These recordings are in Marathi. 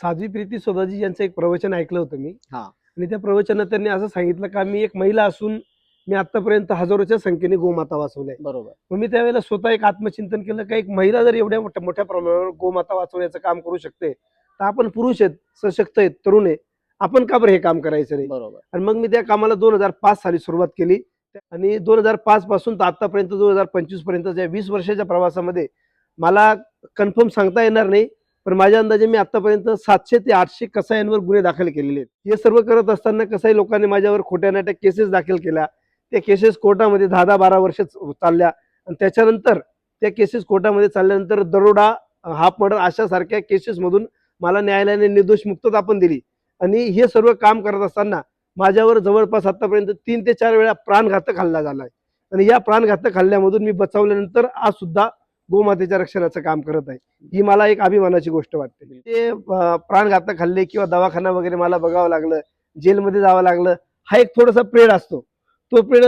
साध्वी प्रीती सोदाजी यांचं एक प्रवचन ऐकलं होतं मी. हा. आणि त्या प्रवचनात त्यांनी असं सांगितलं का मी एक महिला असून मी आतापर्यंत हजारोच्या संख्येने गोमाता वाचवल्या. बरोबर. मग मी त्यावेळेला स्वतः एक आत्मचिंतन केलं का एक महिला जर एवढ्या मोठ्या मोठ्या प्रमाणावर गोमाता वाचवण्याचं काम करू शकते तर आपण पुरुष आहेत सशक्त आहेत तरुण आहे आपण का बरं हे काम करायचं नाही बरोबर. आणि मग मी त्या कामाला दोन हजार पाच साली सुरुवात केली. आणि दोन हजार पाच पासून तर आतापर्यंत दोन हजार पंचवीस पर्यंतच्या वीस वर्षाच्या प्रवासामध्ये मला कन्फर्म सांगता येणार नाही. पण माझ्या अंदाजे मी आतापर्यंत सातशे ते आठशे कसायांवर गुन्हे दाखल केलेले आहेत. हे सर्व करत असताना कसाई लोकांनी माझ्यावर खोट्या नाट्या केसेस दाखल केल्या. त्या केसेस कोर्टामध्ये दहा दहा बारा वर्ष चालल्या. आणि त्याच्यानंतर त्या केसेस कोर्टामध्ये चालल्यानंतर दरोडा हाफ मर्डर अशा सारख्या केसेसमधून मला न्यायालयाने निर्दोष मुक्तता पण दिली. आणि हे सर्व काम करत असताना माझ्यावर जवळपास आतापर्यंत तीन ते चार वेळा प्राणघातक हल्ला आहे आणि या प्राणघातक हल्ल्यामधून मी बचावल्यानंतर आज सुद्धा गोमातेच्या रक्षणाचं काम करत आहे. ही मला एक अभिमानाची गोष्ट वाटते. ते प्राणघातक हल्ले किंवा दवाखाना वगैरे मला बघावं लागलं जेलमध्ये जावं लागलं हा एक थोडासा प्रेड असतो. तो प्रेड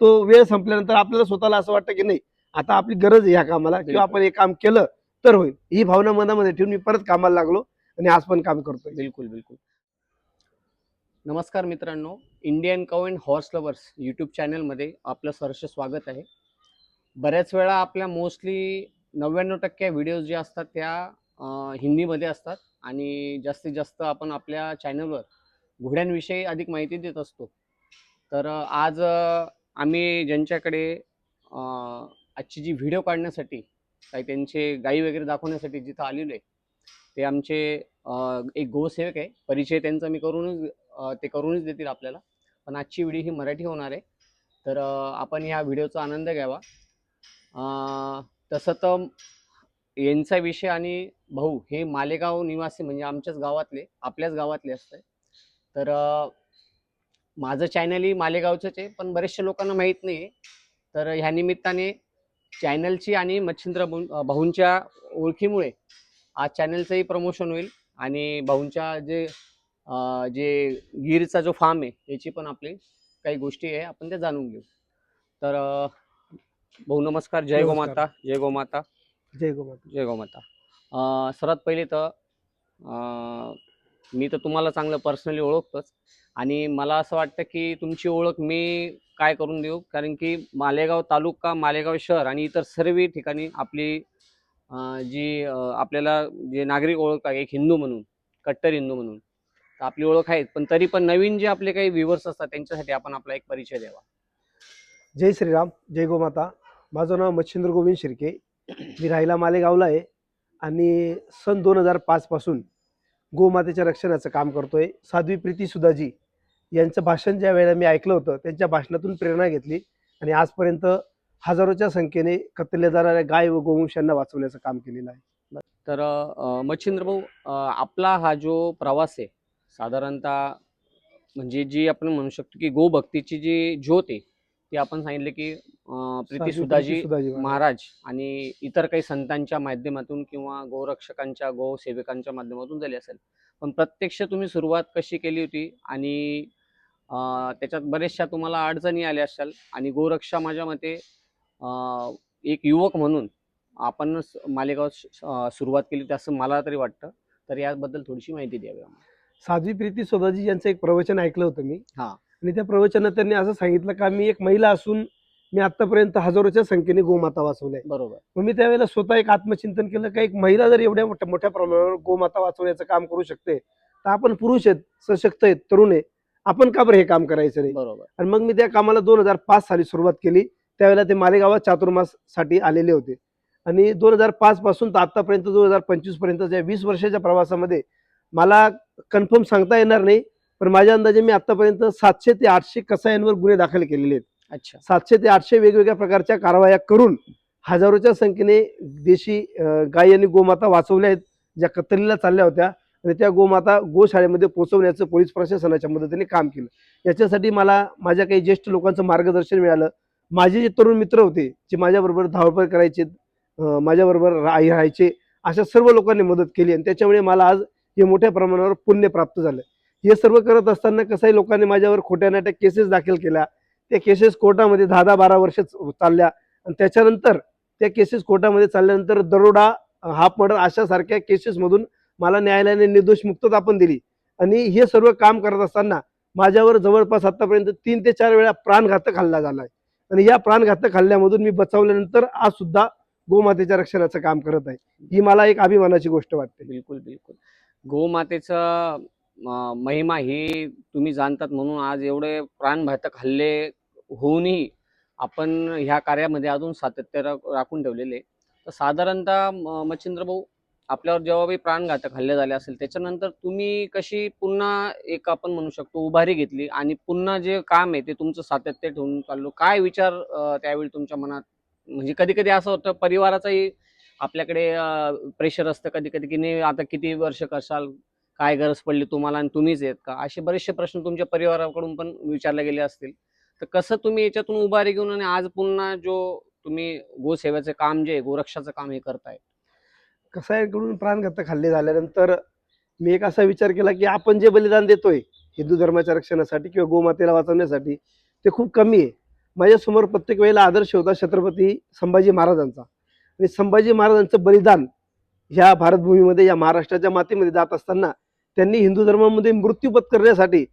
तो वेळ संपल्यानंतर आपल्याला स्वतःला असं वाटतं की नाही आता आपली गरज आहे ह्या कामाला किंवा आपण हे काम केलं तर होईल. ही भावना मनामध्ये ठेवून मी परत कामाला लागलो आणि आज पण काम करतोय. बिलकुल बिलकुल. नमस्कार मित्रांनो. Indian cow and horse lovers YouTube चॅनलमध्ये आपलं सहर्ष स्वागत आहे. बऱ्याच वेळा आपल्या मोस्टली नव्याण्णव टक्के व्हिडिओज जे असतात त्या हिंदीमध्ये असतात आणि जास्तीत जास्त आपण आपल्या चॅनलवर घोड्यांविषयी अधिक माहिती देत असतो. तर आज आम्ही ज्यांच्याकडे आजची जी व्हिडिओ काढण्यासाठी काही त्यांचे गाई वगैरे दाखवण्यासाठी जिथं आलेलो आहे ते आमचे एक गोसेवक आहे. परिचय त्यांचा मी करूनच ते करूनच देतील आपल्याला. पण आजची व्हिडिओ ही मराठी होणार आहे. तर आपण ह्या व्हिडिओचा आनंद घ्यावा. तसं तर यांचा विषय आणि भाऊ हे मालेगाव निवासी म्हणजे आमच्याच गावातले आपल्याच गावातले असतात तर माझं चॅनलही मालेगावचंच आहे पण बरेचशा लोकांना माहीत नाही आहे. तर ह्या निमित्ताने चॅनलची आणि मच्छिंद्र भाऊंच्या ओळखीमुळे आज चॅनलचंही प्रमोशन होईल आणि भाऊंच्या जे जे गिरचा जो फार्म आहे याची पण आपली काही गोष्टी आहे आपण त्या जाणून घेऊ. तर भाऊ नमस्कार. जय. गोमाता जय गोमाता जय गोमाता जय गोमाता सर्वात पहिले तर मी तर तुम्हाला चांगलं पर्सनली ओळखतोच. आणि मला असं वाटतं की तुमची ओळख मी काय करून देऊ? कारण की मालेगाव तालुका मालेगाव शहर आणि इतर सर्व ठिकाणी आपली जी आपल्याला जे नागरिक ओळख आहे एक हिंदू म्हणून कट्टर हिंदू म्हणून तर आपली ओळख आहे पण तरी पण नवीन जे आपले काही व्ह्युअर्स असतात त्यांच्यासाठी आपण आपला एक परिचय द्यावा. जय श्रीराम. जय गोमाता माझं नाव मच्छिंद्र गोविंद शिर्के. मी राहिला मालेगावला आहे आणि सन दोन हजार पाचपासून गोमातेच्या रक्षणाचं काम करतो आहे साध्वी प्रीती सुधाजी यांचं भाषण ज्या वेळेला मी ऐकलं होतं त्यांच्या भाषणातून प्रेरणा घेतली आणि आजपर्यंत हजारोच्या संख्येने कत्तल्या जाणाऱ्या गाय व गोवंशांना वाचवण्याचं काम केलेलं आहे. तर मच्छिंद्र भाऊ आपला हा जो प्रवास आहे साधारणतः म्हणजे जी आपण म्हणू शकतो की गोभक्तीची जी ज्योत आहे ती आपण सांगितले की प्रीती सुधाजी सुधाजी महाराज. आणि इतर काही संतांच्या माध्यमातून किंवा गोरक्षकांच्या गोसेवकांच्या माध्यमातून झाली असेल पण प्रत्यक्ष तुम्ही सुरुवात कशी केली होती आणि त्याच्यात बऱ्याचशा तुम्हाला अडचणी आल्या असाल आणि गोरक्षा माझ्या मते एक युवक म्हणून आपण मालेगाव सुरुवात केली होती असं मला तरी वाटतं तर याबद्दल थोडीशी माहिती द्यावी. साध्वी प्रीती सोदाजी यांचं एक प्रवचन ऐकलं होतं मी हा. आणि त्या प्रवचनात त्यांनी असं सांगितलं का मी एक महिला असून मी आतापर्यंत हजारोच्या संख्येने गोमाता वाचवल्या. बरोबर. मग मी त्यावेळेला स्वतः एक आत्मचिंतन केलं का एक महिला जर एवढ्या मोठ्या मोठ्या प्रमाणावर गोमाता वाचवण्याचं काम करू शकते तर आपण पुरुष आहेत सशक्त आहेत तरुण आहे आपण का बरं हे काम करायचं नाही? बरोबर. आणि मग मी त्या कामाला दोन हजार पाच साली सुरुवात केली त्यावेळेला ते मालेगावात चातुर्माससाठी आलेले होते. आणि दोन हजार पाच पासून तर आतापर्यंत दोन हजार पंचवीस पर्यंतच्या वीस वर्षाच्या प्रवासामध्ये मला कन्फर्म सांगता येणार नाही पण माझ्या अंदाजे मी आतापर्यंत सातशे ते आठशे कसायांवर गुन्हे दाखल केलेले आहेत. अच्छा. सातशे ते आठशे वेगवेगळ्या प्रकारच्या कारवाया करून हजारोच्या संख्येने देशी अं, गायी आणि गोमाता वाचवल्या आहेत ज्या कत्तलीला चालल्या होत्या आणि त्या गोमाता गोशाळेमध्ये पोहोचवण्याचं पोलीस प्रशासनाच्या मदतीने काम केलं. याच्यासाठी मला माझ्या काही ज्येष्ठ लोकांचं मार्गदर्शन मिळालं. माझे जे तरुण मित्र होते जे माझ्याबरोबर धावपळ करायचे अं, माझ्याबरोबर राहायचे अशा सर्व लोकांनी मदत केली आणि त्याच्यामुळे मला आज हे मोठ्या प्रमाणावर पुण्य प्राप्त झालं. हे सर्व करत असताना कसंही लोकांनी माझ्यावर खोट्या नाट्या केसेस दाखल केल्या. त्या केसेस कोर्टामध्ये दहा दहा बारा वर्ष चालल्या. आणि त्याच्यानंतर त्या केसेस कोर्टामध्ये चालल्यानंतर दरोडा हाफ मर्डर अशा सारख्या केसेसमधून मला न्यायालयाने निर्दोष मुक्तता पण दिली. आणि हे सर्व काम करत असताना माझ्यावर जवळपास आतापर्यंत तीन ते चार वेळा प्राणघातक हल्ला झाला आणि या प्राणघातक हल्ल्यामधून मी बचावल्यानंतर आज सुद्धा गोमातेच्या रक्षणाचं काम करत आहे. ही मला एक अभिमानाची गोष्ट वाटते. बिलकुल बिलकुल. गोमातेचा महिमा ही तुम्ही जाणतात म्हणून आज एवढे प्राणघातक हल्ले होऊनही आपण ह्या कार्यामध्ये अजून सातत्य राखून ठेवलेले. तर साधारणतः म- मच्छिंद्र भाऊ आपल्यावर जेव्हा बी प्राणघातक हल्ले झाले असेल त्याच्यानंतर तुम्ही कशी पुन्हा एक आपण म्हणू शकतो उभारी घेतली आणि पुन्हा जे काम आहे ते तुमचं सातत्य ठेवून चाललो? काय विचार त्यावेळी तुमच्या मनात? म्हणजे कधी कधी असं होतं परिवाराचाही आपल्याकडे प्रेशर असतं कधी कधी की नाही आता किती वर्ष करशाल काय गरज पडली तुम्हाला आणि तुम्हीच आहेत का? असे बरेचसे प्रश्न तुमच्या परिवाराकडून पण विचारले गेले असतील. तर कसं तुम्ही याच्यातून उभारी घेऊन आणि आज पुन्हा जो तुम्ही गोसेवेचं काम जे आहे गोरक्षाचं काम हे करताय? कसाईकडून प्राणघातक हल्ले झाल्यानंतर मी एक असा विचार केला की आपण जे बलिदान देतोय हिंदू धर्माच्या रक्षणासाठी किंवा गोमातेला वाचवण्यासाठी ते खूप कमी आहे. माझ्यासमोर प्रत्येक वेळेला आदर्श होता छत्रपती संभाजी महाराजांचा. आणि संभाजी महाराजांचं बलिदान ह्या भारतभूमीमध्ये या महाराष्ट्राच्या मातीमध्ये जात असताना त्यांनी हिंदू धर्मामध्ये मृत्यू पत्करण्यासाठी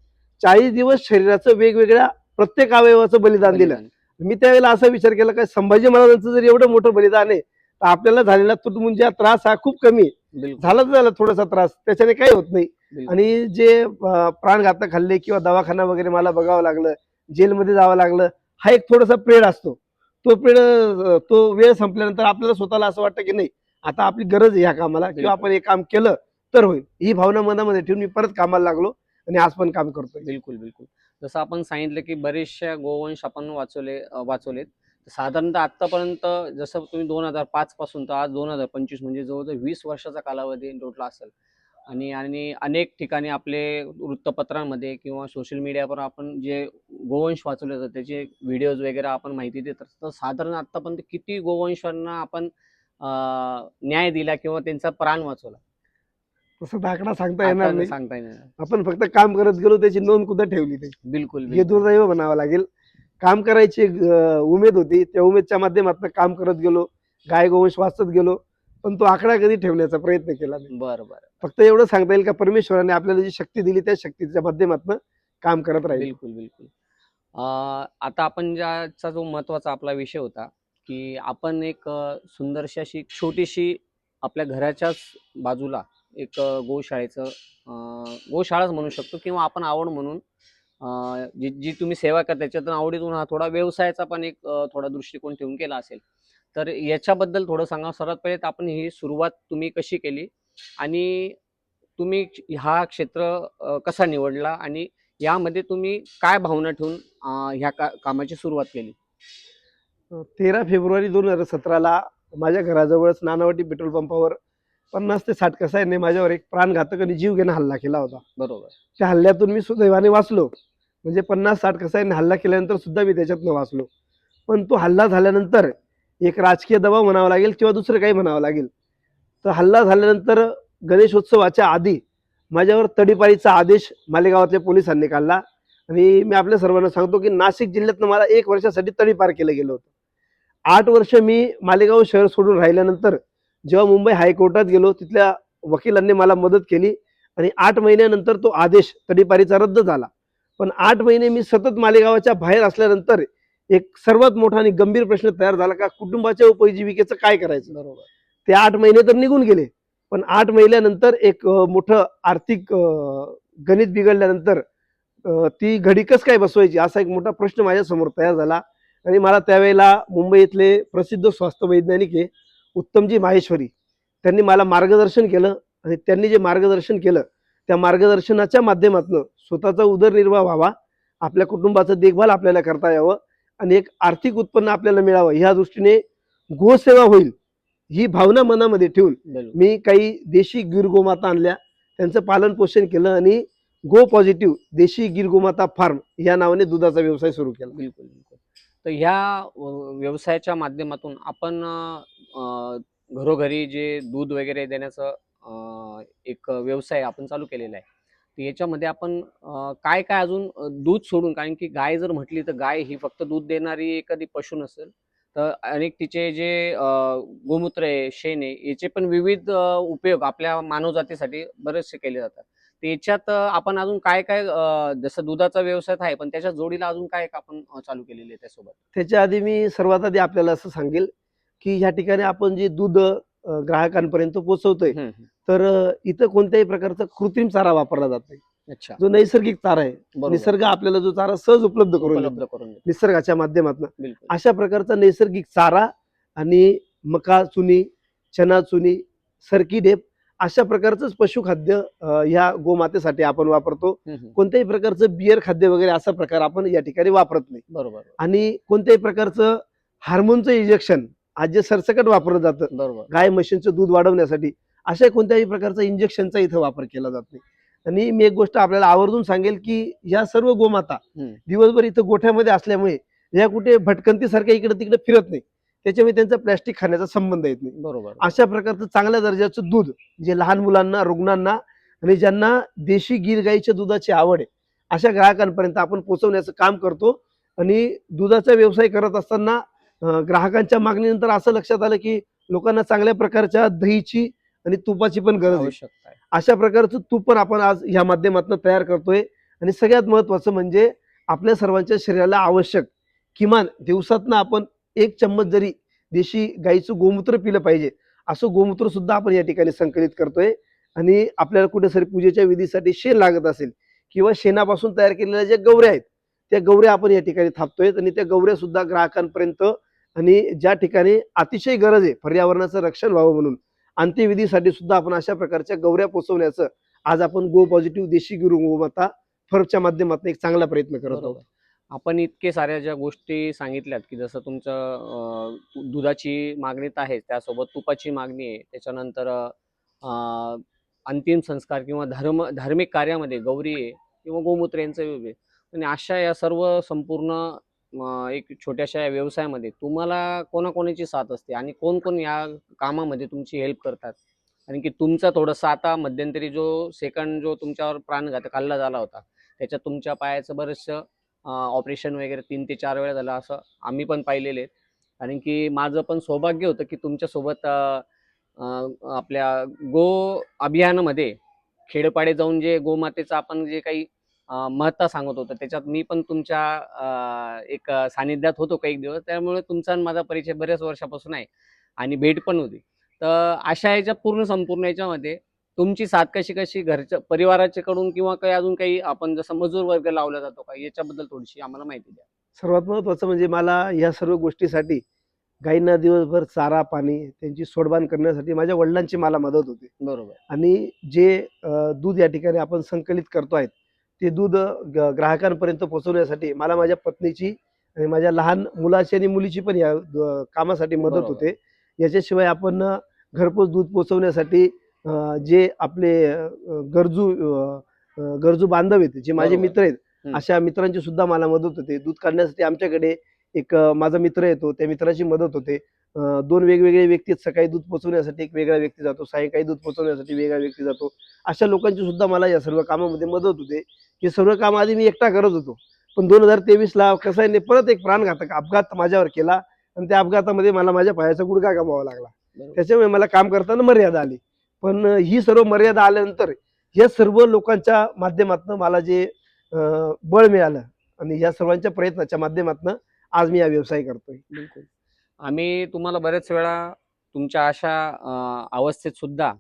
चाळीस दिवस शरीराचं वेगवेगळ्या प्रत्येक अवयवाचं बलिदान दिलं. मी त्यावेळेला असा विचार केला की संभाजी महाराजांचं जर एवढं मोठं बलिदान आहे तर आपल्याला झालेला तुटमुंजा त्रास हा खूप कमी झाला तर झाला थोडासा त्रास त्याच्याने काही होत नाही. आणि जे प्राणघातक हल्ले किंवा दवाखाना वगैरे मला बघावं लागलं जेलमध्ये जावं लागलं हा एक थोडासा प्रेड असतो. तो प्रेड तो वेळ संपल्यानंतर आपल्याला स्वतःला असं वाटतं की नाही आता आपली गरज आहे ह्या कामाला किंवा. आपण हे काम केलं तर होईल. ही भावना मनामध्ये ठेवून मी परत कामाला लागलो आणि आज पण काम करतोय. बिलकुल बिलकुल. जसं आपण सांगितलं की बरेचशा गोवंश आपण वाचवले वाचवलेत. साधारणतः आतापर्यंत जसं तुम्ही दोन हजार पाच पासून तर आज दोन हजार पंचवीस म्हणजे जवळजवळ वीस वर्षाचा कालावधी लोटला असेल. आणि आणि अनेक ठिकाणी आपले वृत्तपत्रांमध्ये किंवा सोशल मीडियावर आपण जे गोवंश वाचवले जातात त्याचे व्हिडिओज वगैरे आपण माहिती देत असतो. तर साधारण आतापर्यंत किती गोवंशांना आपण न्याय दिला किंवा त्यांचा प्राण वाचवला? तसं दाखला सांगता येणार नाही. सांगता येणार आपण फक्त काम करत गेलो त्याची नोंद कुठं ठेवली नाही बिलकुल हे. दुर्दैव म्हणावं लागेल. काम करायची उमेद होती. त्या उमेदच्या माध्यमातून काम करत गेलो गाय गोवंश वाचत गेलो पण तो आकडा कधी ठेवण्याचा प्रयत्न केला नाही. बरं बरं. फक्त एवढं सांगता येईल का परमेश्वराने आपल्याला जी शक्ती दिली त्या शक्तीच्या माध्यमातून काम करत राहील. बिलकुल बिलकुल. आता आपण ज्याचा जो महत्त्वाचा आपला विषय होता की आपण एक सुंदरशी अशी छोटीशी आपल्या घराच्याच बाजूला एक गोशाळेचं गोशाळाच म्हणू शकतो किंवा आपण आवड म्हणून जी जी तुम्ही सेवा करता त्याच्यातून आवडीतून हा थोडा व्यवसायाचा पण एक थोडा दृष्टिकोन ठेवून केला असेल. तर याच्याबद्दल थोडं सांगा. सर्वात पहिले तर आपण ही सुरुवात तुम्ही कशी केली? आणि तुम्ही हा क्षेत्र कसा निवडला? आणि यामध्ये तुम्ही काय भावना ठेवून ह्या का कामाची सुरुवात केली? तेरा फेब्रुवारी दोन हजार सतराला माझ्या घराजवळच नानावटी पेट्रोल पंपावर पन्नास ते साठ कसाईने माझ्यावर एक प्राणघातक आणि जीव घेणं हल्ला केला होता. बरोबर. त्या हल्ल्यातून मी सुदैवाने वाचलो. म्हणजे पन्नास साठ कसाईने हल्ला केल्यानंतर सुद्धा मी त्याच्यातनं वाचलो. पण तो हल्ला झाल्यानंतर एक राजकीय दबाव म्हणावा लागेल किंवा दुसरं काही म्हणावं लागेल. तर हल्ला झाल्यानंतर गणेशोत्सवाच्या आधी माझ्यावर तडीपारीचा आदेश मालेगावातल्या पोलिसांनी काढला. आणि मी आपल्या सर्वांना सांगतो की नाशिक जिल्ह्यातनं मला एक वर्षासाठी तडीपार केलं गेलं होतं. आठ वर्ष मी मालेगाव शहर सोडून राहिल्यानंतर जेव्हा मुंबई हायकोर्टात गेलो तिथल्या वकिलांनी मला मदत केली आणि आठ महिन्यानंतर तो आदेश तडीपारीचा रद्द झाला. पण आठ महिने मी सतत मालेगावाच्या बाहेर असल्यानंतर एक सर्वात मोठा आणि गंभीर प्रश्न तयार झाला का कुटुंबाच्या उपजीविकेचं काय करायचं? बरोबर. ते आठ महिने तर निघून गेले. पण आठ महिन्यानंतर एक मोठं आर्थिक गणित बिघडल्यानंतर ती घडी कस काय बसवायची असा एक मोठा प्रश्न माझ्यासमोर तयार झाला. आणि मला त्यावेळेला मुंबईतले प्रसिद्ध स्वास्थ्य वैज्ञानिक आहे उत्तमजी माहेश्वरी. त्यांनी मला मार्गदर्शन केलं आणि त्यांनी जे मार्गदर्शन केलं त्या मार्गदर्शनाच्या माध्यमातून स्वतःचा उदरनिर्वाह व्हावा आपल्या कुटुंबाचं देखभाल आपल्याला करता यावं आणि एक आर्थिक उत्पन्न आपल्याला मिळावं ह्या दृष्टीने गोसेवा होईल ही भावना मनामध्ये ठेवून मी काही देशी गिर गोमाता आणल्या त्यांचं पालन पोषण केलं आणि गो पॉझिटिव्ह देशी गिर गोमाता फार्म या नावाने दुधाचा व्यवसाय सुरू केला. बिलकुल बिलकुल. तर ह्या व्यवसायाच्या माध्यमातून आपण घरोघरी जे दूध वगैरे देण्याचं एक व्यवसाय आपण चालू केलेला आहे. तर याच्यामध्ये आपण काय काय अजून दूध सोडून कारण की गाय जर म्हटली तर गाय ही फक्त दूध देणारी एखादी पशु नसेल तर अनेक तिचे जे गोमूत्र आहे शेण आहे याचे पण विविध उपयोग आपल्या मानवजातीसाठी बरेचसे केले जातात. तर याच्यात अं, आपण अजून काय काय जसं दुधाचा व्यवसाय आहे पण त्याच्या जोडीला अजून काय आपण चालू केलेले आहे त्यासोबत? त्याच्या आधी मी सर्वात आधी आपल्याला असं सांगेल की ह्या ठिकाणी आपण जे दूध ग्राहकांपर्यंत पोहोचवतोय. तर इथं कोणत्याही प्रकारचा कृत्रिम चारा वापरला जात नाही. अच्छा. जो नैसर्गिक चारा आहे. निसर्ग आपल्याला जो चारा सहज उपलब्ध करून. निसर्गाच्या माध्यमातून. अशा प्रकारचा नैसर्गिक चारा आणि मका चुनी चना चुनी सरकी डेप अशा प्रकारचंच पशुखाद्य ह्या गोमातेसाठी आपण वापरतो. कोणत्याही प्रकारचं बियर खाद्य वगैरे असा प्रकार आपण या ठिकाणी वापरत नाही. बरोबर. आणि कोणत्याही प्रकारचं हार्मोनचं इंजेक्शन आज जे सरसकट वापरलं जातं बरोबर. गाय म्हशींचं दूध वाढवण्यासाठी अशा कोणत्याही प्रकारचा इंजेक्शनचा इथं वापर केला जात नाही. आणि मी एक गोष्ट आपल्याला आवर्जून सांगेल की या सर्व गोमाता. दिवसभर इथं गोठ्यामध्ये असल्यामुळे या कुठे भटकंतीसारख्या इकडे तिकडे फिरत नाही. त्याच्यामुळे त्यांचा प्लॅस्टिक खाण्याचा संबंध येत नाही. बरोबर. अशा प्रकारचं चांगल्या दर्जाचं दूध जे लहान मुलांना रुग्णांना आणि ज्यांना देशी गीर गाईच्या दुधाची आवड आहे अशा ग्राहकांपर्यंत आपण पोहोचवण्याचं काम करतो. आणि दुधाचा व्यवसाय करत असताना ग्राहकांच्या मागणीनंतर असं लक्षात आलं की लोकांना चांगल्या प्रकारच्या दहीची आणि तुपाची पण गरज आवश्यकता आहे. अशा प्रकारचं तूप पण आपण आज या माध्यमातून तयार करतोय. आणि सगळ्यात महत्वाचं म्हणजे आपल्या सर्वांच्या शरीराला आवश्यक किमान दिवसातनं आपण एक चम्मच जरी देशी गाईचं गोमूत्र पिलं पाहिजे असं गोमूत्र सुद्धा आपण या ठिकाणी संकलित करतोय. आणि आपल्याला कुठेतरी पूजेच्या विधीसाठी शेण लागत असेल किंवा शेणापासून तयार केलेल्या ज्या गवऱ्या आहेत त्या गवऱ्या आपण या ठिकाणी थापतोय. आणि त्या गवऱ्या सुद्धा ग्राहकांपर्यंत आणि ज्या ठिकाणी अतिशय गरज आहे पर्यावरणाचं रक्षण व्हावं म्हणून अंत्यविधीसाठी सुद्धा आपण अशा प्रकारच्या गवऱ्या पोचवण्याचं आज आपण गो पॉझिटिव्ह देशी गुरु गोमाता फर्कच्या माध्यमातून एक चांगला प्रयत्न करत आहोत. आपण इतके साऱ्या ज्या गोष्टी सांगितल्यात की जसं तुमचं दुधाची मागणी तर आहे त्यासोबत तुपाची मागणी आहे त्याच्यानंतर अंतिम संस्कार किंवा धर्म धार्मिक कार्यामध्ये गौरी आहे किंवा गोमूत्र यांचं वेगळे आहे. आणि अशा या सर्व संपूर्ण एक छोट्याशा या व्यवसायामध्ये तुम्हाला कोणाकोणाची साथ असते आणि कोण कोण या कामामध्ये तुमची हेल्प करतात आणि की तुमचा थोडंसं आता मध्यंतरी जो सेकंड जो तुमच्यावर प्राणघात हल्ला झाला होता त्याच्यात तुमच्या पायाचं बरंचसं ऑपरेशन वगैरे तीन ते चार वेळा झालं असं आम्ही पण पाहिलेले. आहेत कारण की माझं पण सौभाग्य होतं की तुमच्यासोबत आपल्या गो अभियानामध्ये खेडपाडे जाऊन जे गोमातेचं आपण जे काही महत्ता सांगत होतं त्याच्यात मी पण तुमच्या एक सानिध्यात होतो काही दिवस. त्यामुळे तुमचा माझा परिचय बऱ्याच वर्षापासून आहे आणि भेट पण होती. तर अशा याच्या पूर्ण संपूर्ण याच्यामध्ये तुमची साथ कशी कशी घरच्या परिवाराच्या कडून किंवा काही अजून काही आपण जसं मजूर वर्ग लावला जातो का? याच्याबद्दल थोडीशी आम्हाला माहिती द्या. सर्वात महत्वाचं म्हणजे मला या सर्व गोष्टीसाठी गायींना दिवसभर चारा पाणी त्यांची सोडबाण करण्यासाठी माझ्या वडिलांची मला मदत होते. बरोबर. आणि जे दूध या ठिकाणी आपण संकलित करतो आहेत ते दूध ग्राहकांपर्यंत पोहोचवण्यासाठी मला माझ्या पत्नीची आणि माझ्या लहान मुलाची आणि मुलीची पण या कामासाठी मदत. होते. याच्याशिवाय आपण घरपोच दूध पोहोचवण्यासाठी अं, जे आपले गरजू गरजू बांधव आहेत जे माझे. मित्र आहेत. अशा मित्रांची सुद्धा मला मदत होते दूध काढण्यासाठी आमच्याकडे एक माझा मित्र येतो त्या मित्राची मदत होते दोन वेगवेगळे व्यक्ती आहेत. सकाळी दूध पोहोचवण्यासाठी एक वेगळा व्यक्ती जातो सायंकाळी दूध पोहोचवण्यासाठी वेगळा व्यक्ती जातो अशा लोकांची सुद्धा मला या सर्व कामामध्ये मदत होते हे सर्व काम आधी मी एकटा करत होतो पण दोन हजार तेवीस ला कसाईने परत एक प्राणघातक अपघात माझ्यावर केला आणि त्या अपघातामध्ये मला माझ्या पायाचा गुडघा गमावा लागला. त्याच्यामुळे मला काम करताना मर्यादा आली पण ही सर्व मर्यादा आल्यानंतर या सर्व लोकांच्या माध्यमातून मला जे बळ मिळालं आणि या सर्वांच्या प्रयत्नाच्या माध्यमातून आज मी हा व्यवसाय करतोय. बिलकुल. आम्ही तुम्हाला बरेच वेळा तुमच्या अशा अवस्थेत सुद्धा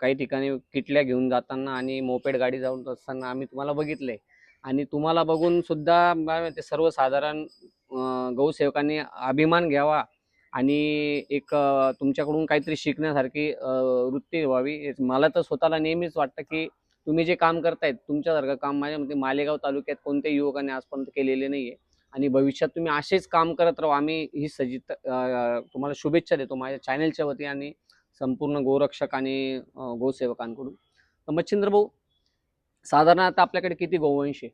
काही ठिकाणी किटल्या घेऊन जाताना आणि मोपेड गाडी जाऊन असताना आम्ही तुम्हाला बघितले. आणि तुम्हाला बघून सुद्धा ते सर्वसाधारण गौसेवकांनी अभिमान घ्यावा आणि एक तुमच्याकडून काहीतरी शिकण्यासारखी वृत्ती व्हावी. मला तर स्वतःला नेहमीच वाटतं की तुम्ही जे काम करतायत तुमच्यासारखं काम माझ्या मते मालेगाव तालुक्यात कोणत्याही युवकाने आजपर्यंत केलेले नाहीये. आणि भविष्यात तुम्ही असेच काम करत राहा. आम्ही ही सजित तुम्हाला शुभेच्छा देतो माझ्या चॅनलच्या वती आणि संपूर्ण गोरक्षक आणि गोसेवकांकडून. तर मच्छिंद्र भाऊ साधारण आता आपल्याकडे किती गोवंश आहे?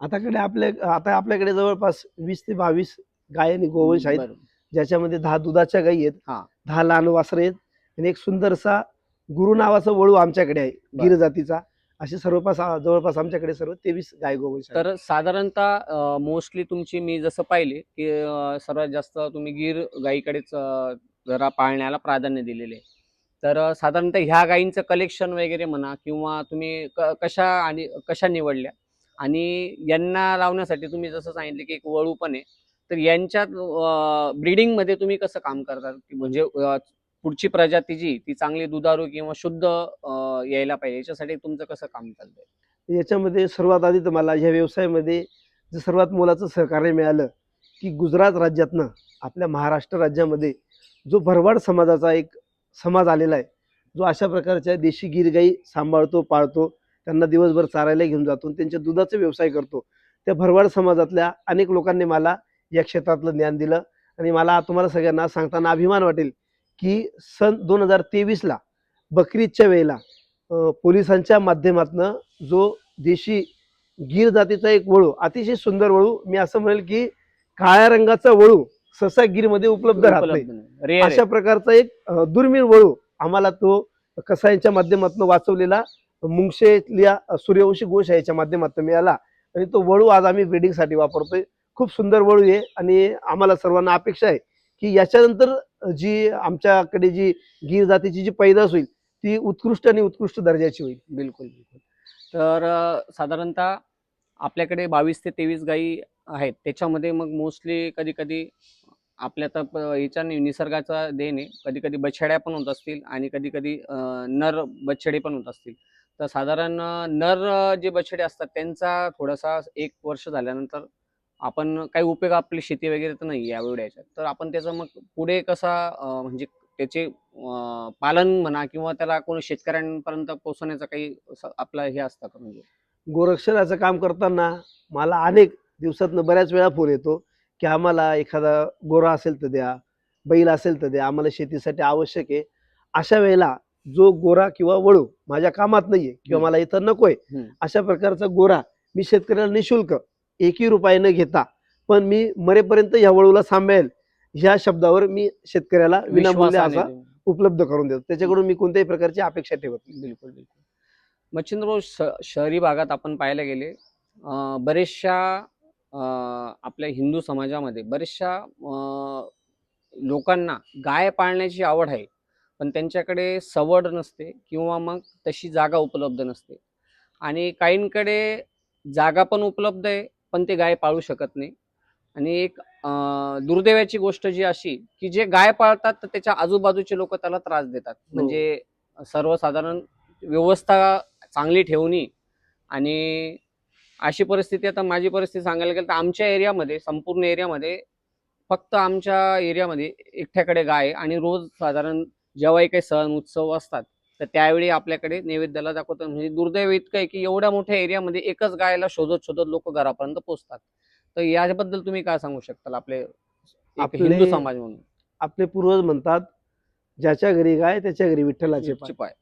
आताकडे आपल्या आता आपल्याकडे जवळपास वीस ते बावीस गाय आणि गोवंश आहेत. ज्याच्यामध्ये दहा दुधाच्या गायी आहेत हा. दहा लहान वासरं आहेत आणि एक सुंदरसा गुरु नावाचा वळू आमच्याकडे आहे. गिर जातीचा असे सर्वपास जवळपास आमच्याकडे सर्व तेवीस गाय गोवंश. तर साधारणतः मोस्टली तुमची मी जसं पाहिले की सर्वात जास्त तुम्ही गीर गायीकडेच जरा पाळण्याला प्राधान्य दिलेले आहे. तर साधारणतः ह्या गायींचं कलेक्शन वगैरे म्हणा किंवा तुम्ही कशा आणि कशा निवडल्या आणि यांना लावण्यासाठी तुम्ही जसं सांगितले की एक वळू पण आहे तर यांच्यात ब्रीडिंगमध्ये तुम्ही कसं काम करता? की म्हणजे पुढची प्रजाती जी ती चांगली दुधारू किंवा शुद्ध यायला पाहिजे. याच्यासाठी तुमचं कसं काम चाललंय? याच्यामध्ये सर्वात आधी तर मला ह्या व्यवसायामध्ये जे सर्वात मोलाचं सहकार्य मिळालं की गुजरात राज्यातनं आपल्या महाराष्ट्र राज्यामध्ये जो भरवाड समाजाचा एक समाज आलेला आहे जो अशा प्रकारच्या देशी गिर गाई सांभाळतो पाळतो त्यांना दिवसभर चारायला घेऊन जातो आणि त्यांच्या दुधाचा व्यवसाय करतो. त्या भरवाड समाजातल्या अनेक लोकांनी मला या क्षेत्रातलं ज्ञान दिलं. आणि मला तुम्हाला सगळ्यांना सांगताना अभिमान वाटेल की सन दोन हजार तेवीसला बकरीदच्या वेळेला पोलिसांच्या माध्यमातनं जो देशी गीर जातीचा एक वळू अतिशय सुंदर वळू मी असं म्हणेल की काळ्या रंगाचा वळू ससा गिरमध्ये उपलब्ध राहत नाही. अशा प्रकारचा एक दुर्मिळ वळू आम्हाला तो कसाईच्या माध्यमातून वाचवलेला मुंगशेतल्या सूर्यवंशी गोशाळेच्या माध्यमातून मिळाला. आणि तो वळू आज आम्ही ब्रिडिंगसाठी वापरतोय. खूप सुंदर वळू आहे आणि आम्हाला सर्वांना अपेक्षा आहे की याच्यानंतर जी आमच्याकडे जी गीर जातीची जी पैदास होईल ती उत्कृष्ट आणि उत्कृष्ट दर्जाची होईल. बिलकुल बिलकुल. तर साधारणतः आपल्याकडे बावीस ते तेवीस गायी आहेत. त्याच्यामध्ये मग मोस्टली कधी कधी आपल्या तर याच्या निसर्गाचा देण आहे. कधी कधी बछड्या पण होत असतील आणि कधी कधी नर बछडे पण होत असतील. तर साधारण नर जे बछडे असतात त्यांचा थोडासा एक वर्ष झाल्यानंतर आपण काही उपयोग आपली शेती वगैरे तर नाही या याच्यात तर आपण त्याचं मग पुढे कसा म्हणजे त्याचे पालन म्हणा किंवा त्याला कोणी शेतकऱ्यांपर्यंत पोहोचवण्याचा काही आपलं हे असतं का म्हणजे गोरक्षणाचं काम करताना मला अनेक दिवसातनं बऱ्याच वेळा फोन येतो की आम्हाला एखादा गोरा असेल तर द्या बैल असेल तर द्या आम्हाला शेतीसाठी आवश्यक आहे अशा वेळेला जो गोरा किंवा वळू माझ्या कामात नाहीये किंवा. मला इथं नकोय. अशा प्रकारचा गोरा मी शेतकऱ्याला निशुल्क एकही रुपये न घेता. पण मी मरेपर्यंत ह्या वळूला सांभाळेल ह्या शब्दावर मी शेतकऱ्याला विनामूल्य असा उपलब्ध करून देतो. त्याच्याकडून मी कोणत्याही प्रकारची अपेक्षा ठेवत नाही. बिलकुल बिलकुल. मच्छिंद्र भाऊ श- शहरी भागात आपण पाहायला गेले बरेचशा आपल्या हिंदू समाजामध्ये बरेचशा लोकांना गाय पाळण्याची आवड आहे पण त्यांच्याकडे सवड नसते किंवा मग तशी जागा उपलब्ध नसते. आणि काहींकडे जागा पण उपलब्ध आहे पण ते गाय पाळू शकत नाही. आणि एक दुर्दैवाची गोष्ट जी अशी की जे गाय पाळतात तर त्याच्या आजूबाजूचे लोक त्याला त्रास देतात. म्हणजे सर्वसाधारण व्यवस्था चांगली ठेवणी आणि अशी परिस्थिती आता माझी परिस्थिती सांगायला गेलं तर आमच्या एरियामध्ये संपूर्ण एरियामध्ये फक्त आमच्या एरियामध्ये एकट्याकडे गाय आणि रोज साधारण जेव्हाही काही सण उत्सव असतात तर त्यावेळी आपल्याकडे नैवेद्याला दाखवतात म्हणजे दुर्दैव इतकं आहे की एवढ्या मोठ्या एरियामध्ये एकच गायला शोधत शोधत लोक घरापर्यंत पोहोचतात. तर याबद्दल तुम्ही काय सांगू शकताल आपले हिंदू समाज म्हणून? आपले पूर्वज म्हणतात ज्याच्या घरी गाय त्याच्या घरी विठ्ठलाचे पाय.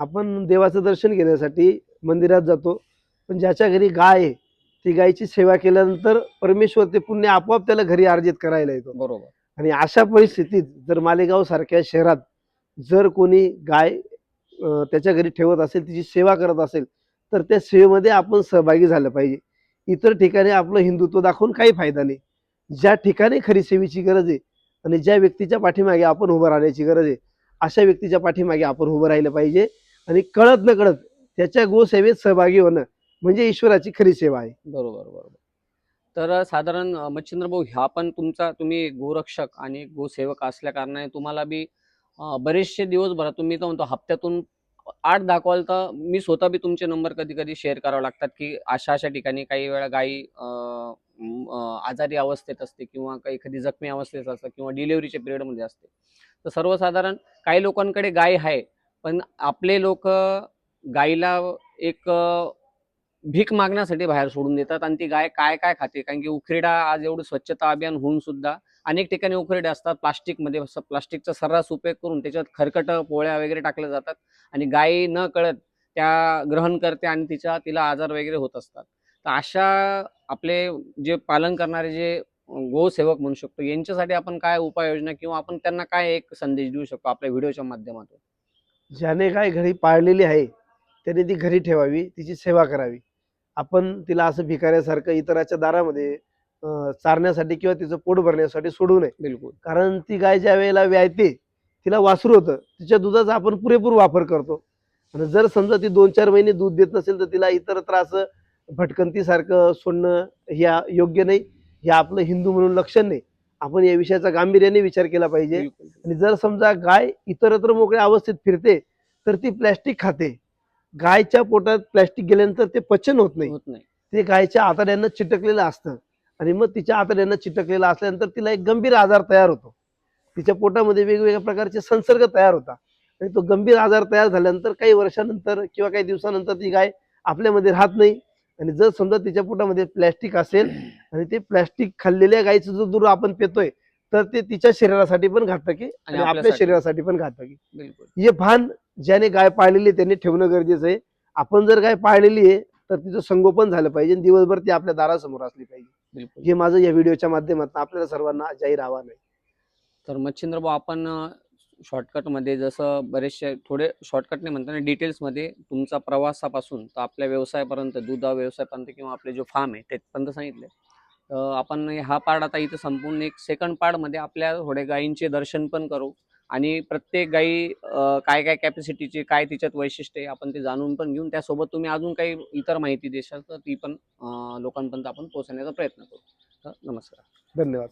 आपण देवाचं दर्शन घेण्यासाठी मंदिरात जातो पण ज्याच्या घरी गाय आहे ती गायची सेवा केल्यानंतर परमेश्वर ते पुण्य आपोआप त्याला घरी अर्जित करायला येतो. बरोबर. आणि अशा परिस्थितीत जर मालेगाव सारख्या शहरात जर कोणी गाय त्याच्या घरी ठेवत असेल तिची सेवा करत असेल तर त्या सेवेमध्ये आपण सहभागी झालं पाहिजे. इतर ठिकाणी आपलं हिंदुत्व दाखवून काही फायदा नाही. ज्या ठिकाणी खरी सेवेची गरज आहे आणि ज्या व्यक्तीच्या पाठीमागे आपण उभं राहण्याची गरज आहे अशा व्यक्तीच्या पाठीमागे आपण उभं राहिलं पाहिजे आणि कळत न कळत त्याच्या गोसेवेत सहभागी होणं म्हणजे ईश्वराची खरी सेवा आहे. बरोबर बरोबर. तर साधारण अं, मच्छिंद्र भाऊ ह्या पण तुमचा तुम्ही गोरक्षक आणि गोसेवक असल्या कारणाने तुम्हाला बी बरेचसे दिवसभरात तुम्ही तर म्हणतो हप्त्यातून आठ दाखवाल तर मी स्वतः बी तुमचे नंबर कधी कधी शेअर करावे लागतात की अशा अशा ठिकाणी काही वेळा गायी आजारी अवस्थेत असते किंवा काही एखादी जखमी अवस्थेत असते किंवा डिलिव्हरीच्या पिरियडमध्ये असते. तर सर्वसाधारण काही लोकांकडे गाय आहे पण आपले लोक गायीला एक भीक मागण्यासाठी बाहेर सोडून देतात आणि ती गाय काय काय खाते? कारण की उखरेडा आज एवढं स्वच्छता अभियान होऊन सुद्धा अनेक ठिकाणी उखरेडे असतात प्लास्टिकमध्ये प्लास्टिकचा सर्रास उपयोग करून त्याच्यात खरकट पोळ्या वगैरे टाकल्या जातात आणि गायी न कळत त्या ग्रहण करते आणि तिच्या तिला आजार वगैरे होत असतात. तर अशा आपले जे पालन करणारे जे गोसेवक म्हणू शकतो यांच्यासाठी आपण काय उपाययोजना किंवा आपण त्यांना काय एक संदेश देऊ शकतो आपल्या व्हिडिओच्या माध्यमातून? ज्याने काय घरी पाळलेली आहे त्याने ती घरी ठेवावी तिची सेवा करावी. आपण तिला असं भिकाऱ्यासारखं इतराच्या दारामध्ये चारण्यासाठी किंवा तिचं पोट भरण्यासाठी सोडू नये. बिलकुल. कारण ती गाय ज्या वेळेला व्यायते तिला वासरू होतं. तिच्या दुधाचा आपण पुरेपूर वापर करतो. आणि जर समजा ती दोन चार महिने दूध देत नसेल तर तिला इतरत्र असं भटकंतीसारखं सोडणं ह्या योग्य नाही. हे आपलं हिंदू म्हणून लक्षण नाही. आपण या विषयाचा गांभीर्याने विचार केला पाहिजे. आणि जर समजा गाय इतरत्र मोकळ्या अवस्थेत फिरते तर ती प्लॅस्टिक खाते. गायच्या पोटात प्लॅस्टिक गेल्यानंतर ते पचन होत नाही. होत नाही. ते गायच्या आतड्यांना चिटकलेलं असतं. आणि मग तिच्या आतड्यांना चिटकलेलं असल्यानंतर तिला एक गंभीर आजार तयार होतो. तिच्या पोटामध्ये वेगवेगळ्या प्रकारचे संसर्ग तयार होतात. आणि तो गंभीर आजार तयार झाल्यानंतर काही वर्षानंतर किंवा काही दिवसानंतर ती गाय आपल्यामध्ये राहत नाही. आणि जर समजा तिच्या पोटामध्ये प्लॅस्टिक असेल आणि ते प्लॅस्टिक खाल्लेल्या गायचं जो दूर आपण पितोय तर ते तिच्या शरीरासाठी पण घातकी आणि आपल्या. शरीरासाठी पण घातकी. बिलकुल. हे भान ज्याने गाय पाळलेली आहे त्यांनी ठेवणं गरजेचं आहे. आपण जर गाय पाळलेली आहे तर तिचं संगोपन झालं पाहिजे आणि दिवसभर ती आपल्या दारासमोर असली पाहिजे. हे माझं या व्हिडिओच्या माध्यमातून आपल्याला सर्वांना जाहीर आव्हान आहे. तर मच्छिंद्र भाऊ आपण शॉर्टकटमध्ये जसं बरेचसे थोडे शॉर्टकट नाही म्हणताना डिटेल्समध्ये तुमचा प्रवासापासून तर आपल्या व्यवसायापर्यंत दुधा व्यवसायापर्यंत किंवा आपले जो फार्म आहे तिथपर्यंत सांगितले. तर आपण हा पार्ट आता इथं संपूर्ण एक सेकंड पार्टमध्ये आपल्या थोडे गायींचे दर्शन पण करू. आणि प्रत्येक गाई काय काय कॅपॅसिटीची काय तिच्यात वैशिष्ट्य आहे आपण ते जाणून पण घेऊन त्यासोबत तुम्ही अजून काही इतर माहिती देशाल तर ती पण लोकांपर्यंत आपण पोहोचण्याचा प्रयत्न करू. तर नमस्कार. धन्यवाद.